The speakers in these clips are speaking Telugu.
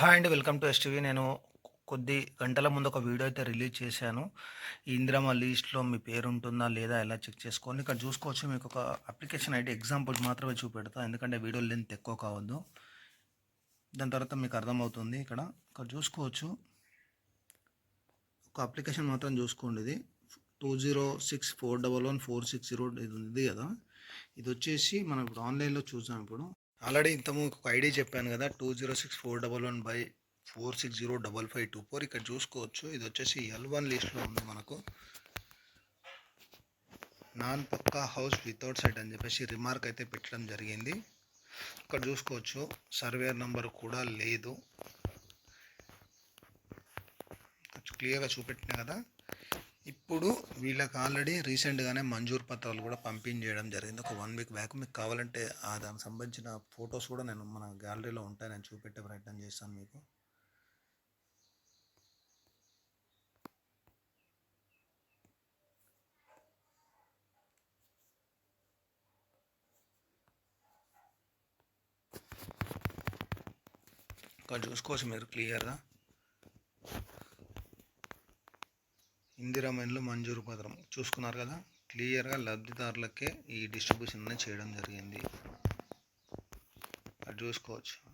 Hi and welcome to STV. నేను కొద్ది గంటల ముందు ఒక వీడియో అయితే రిలీజ్ చేశాను. ఈ ఇందిరమ్మ లీస్ట్లో మీ పేరు ఉంటుందా లేదా ఎలా చెక్ చేసుకోండి ఇక్కడ చూసుకోవచ్చు మీకు ఒక అప్లికేషన్ ఐడి ఎగ్జాంపుల్ మాత్రమే చూపెడతా. ఎందుకంటే వీడియో లెంత్ ఎక్కువ కావద్దు. దాని తర్వాత మీకు అర్థమవుతుంది ఇక్కడ. ఇక్కడ చూసుకోవచ్చు. ఒక అప్లికేషన్ మాత్రం చూసుకోండి ఇది. Two zero six four double one four six zero ఇది ఉంది కదా. ఇది వచ్చేసి మనం ఇప్పుడు ఆన్లైన్లో చూసాం ఇప్పుడు. ఆల్రెడీ ఇంతము ఒక ఐడి చెప్పాను కదా two zero six four double one by four six zero double five two four. ఇక్కడ చూసుకోవచ్చు. ఇది వచ్చేసి ఎల్ వన్ లిస్ట్లో ఉంది మనకు. నాన్ పక్కా హౌస్ వితౌట్ సైట్ అని చెప్పేసి రిమార్క్ అయితే పెట్టడం జరిగింది. ఇక్కడ చూసుకోవచ్చు. సర్వేర్ నంబర్ కూడా లేదు. క్లియర్గా చూపెట్టినా కదా. ఇప్పుడు వీళ్ళకి ఆల్రెడీ రీసెంట్గానే మంజూరు పత్రాలు కూడా పంపించేయడం జరిగింది. ఒక వన్ వీక్ బ్యాక్ మీకు కావాలంటే ఆ దానికి సంబంధించిన ఫొటోస్ కూడా నేను మన గ్యాలరీలో ఉంటాయి. నేను చూపెట్టే ప్రయత్నం చేస్తాను మీకు. కొంచెం చూసుకోవచ్చు మీరు క్లియర్గా. ఇందిరామైన్లు మంజూరు పత్రం. చూసుకున్నారు కదా? క్లియర్గా లబ్ధిదారులకే ఈ డిస్ట్రిబ్యూషన్ అనేది చేయడం జరిగింది. అది చూసుకోవచ్చు.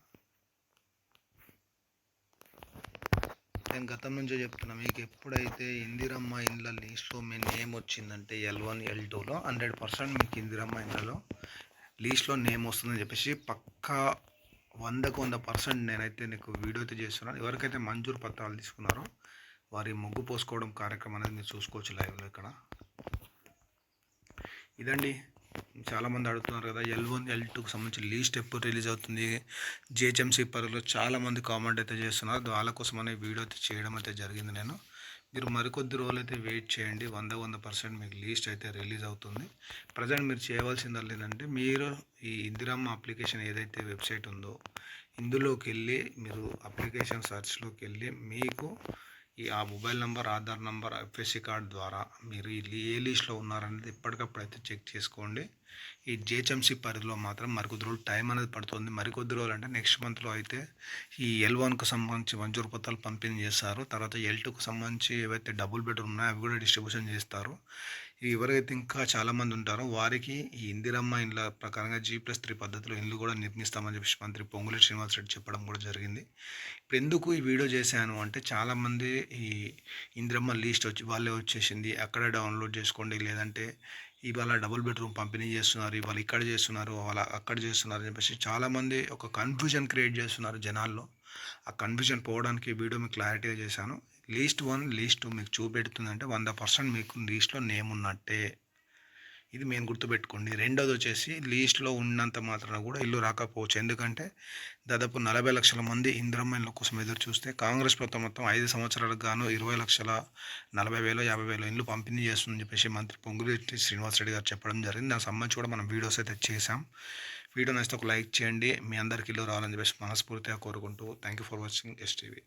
నేను గతం నుంచే చెప్తున్నా మీకు ఎప్పుడైతే ఇందిరమ్మ ఇండ్ల లీస్ట్లో మీ నేమ్ వచ్చిందంటే ఎల్ వన్ ఎల్ టూలో హండ్రెడ్ పర్సెంట్ మీకు ఇందిరమ్మ ఇండ్లలో లీస్ట్లో నేమ్ వస్తుందని చెప్పేసి పక్కా వందకు వంద పర్సెంట్ నేనైతే నీకు వీడియో అయితే చేస్తున్నాను. ఎవరికైతే మంజూరు పత్రాలు తీసుకున్నారో వారి ముగ్గు పోసుకోవడం కార్యక్రమం అనేది మీరు చూసుకోవచ్చు లైవ్లో ఇక్కడ. ఇదండి. చాలామంది అడుగుతున్నారు కదా ఎల్ వన్ ఎల్ టూకి సంబంధించి లీస్ట్ ఎప్పుడు రిలీజ్ అవుతుంది. జిహెచ్ఎంసీ పరిధిలో చాలామంది కామెంట్ అయితే చేస్తున్నారు. వాళ్ళ కోసం అనే వీడియో అయితే చేయడం అయితే జరిగింది నేను. మీరు మరికొద్ది రోజులు అయితే వెయిట్ చేయండి. వంద వంద పర్సెంట్ మీకు లీస్ట్ అయితే రిలీజ్ అవుతుంది. ప్రజెంట్ మీరు చేయవలసింది ఏంటంటే మీరు ఈ ఇందిరమ్మ అప్లికేషన్ ఏదైతే వెబ్సైట్ ఉందో ఇందులోకి వెళ్ళి మీరు అప్లికేషన్ సర్చ్లోకి వెళ్ళి మీకు ఈ ఆ mobile number Aadhaar number FSC card ద్వారా మీరు ఈ ఏ లీస్ట్లో ఉన్నారనేది ఎప్పటికప్పుడు అయితే చెక్ చేసుకోండి. ఈ జిహెచ్ఎంసీ పరిధిలో మాత్రం మరికొద్ది రోజులు టైం అనేది పడుతుంది. మరికొద్ది రోజులు అంటే నెక్స్ట్ మంత్లో అయితే ఈ ఎల్ వన్కు సంబంధించి మంజూరు పత్రాలు పంపిణీ చేస్తారు. తర్వాత ఎల్ టూకు సంబంధించి ఏవైతే డబుల్ బెడ్రూమ్ ఉన్నాయో అవి కూడా డిస్ట్రిబ్యూషన్ చేస్తారు. ఎవరైతే ఇంకా చాలామంది ఉంటారో వారికి ఈ ఇందిరమ్మ ఇండ్ల ప్రకారంగా జీ ప్లస్ త్రీ పద్ధతిలో ఇండ్లు కూడా నిర్మిస్తామని చెప్పి మంత్రి పొంగులేటి శ్రీనివాస్ రెడ్డి చెప్పడం కూడా జరిగింది. ఇప్పుడు ఎందుకు ఈ వీడియో చేశాను అంటే చాలామంది ఈ ఇందిరమ్మ లీస్ట్ వచ్చి వాళ్ళే వచ్చేసింది. అక్కడ డౌన్లోడ్ చేసుకోండి? లేదంటే ఇవాళ డబుల్ బెడ్రూమ్ పంపిణీ చేస్తున్నారు ఇవాళ ఇక్కడ చేస్తున్నారు వాళ్ళ అక్కడ చేస్తున్నారు అని చెప్పేసి చాలామంది ఒక కన్ఫ్యూజన్ క్రియేట్ చేస్తున్నారు జనాల్లో. ఆ కన్ఫ్యూజన్ పోవడానికి వీడియో మీకు క్లారిటీగా చేశాను. లీస్ట్ వన్ లీస్ట్ టూ మీకు చూపెడుతుందంటే వంద పర్సెంట్ మీకు లీస్ట్లో నేమ్ ఉన్నట్టే. ఇది మేము గుర్తుపెట్టుకోండి. రెండోది వచ్చేసి లీస్ట్లో ఉన్నంత మాత్రం కూడా ఇల్లు రాకపోవచ్చు. ఎందుకంటే దాదాపు నలభై లక్షల మంది ఇంద్రమ్మ కోసం ఎదురు చూస్తే కాంగ్రెస్ ప్రభుత్వం మొత్తం ఐదు సంవత్సరాలకు గాను ఇరవై లక్షల నలభై వేలు యాభై వేలు ఇల్లు పంపిణీ చేస్తుందని చెప్పేసి మంత్రి పొంగులేటి శ్రీనివాసరెడ్డి గారు చెప్పడం జరిగింది. దానికి సంబంధించి కూడా మనం వీడియోస్ అయితే చేసాం వీడియో నచ్చితే ఒక లైక్ చేయండి. మీ అందరికి ఇల్లు రావాలని చెప్పేసి మనస్ఫూర్తిగా కోరుకుంటూ thank you for watching STV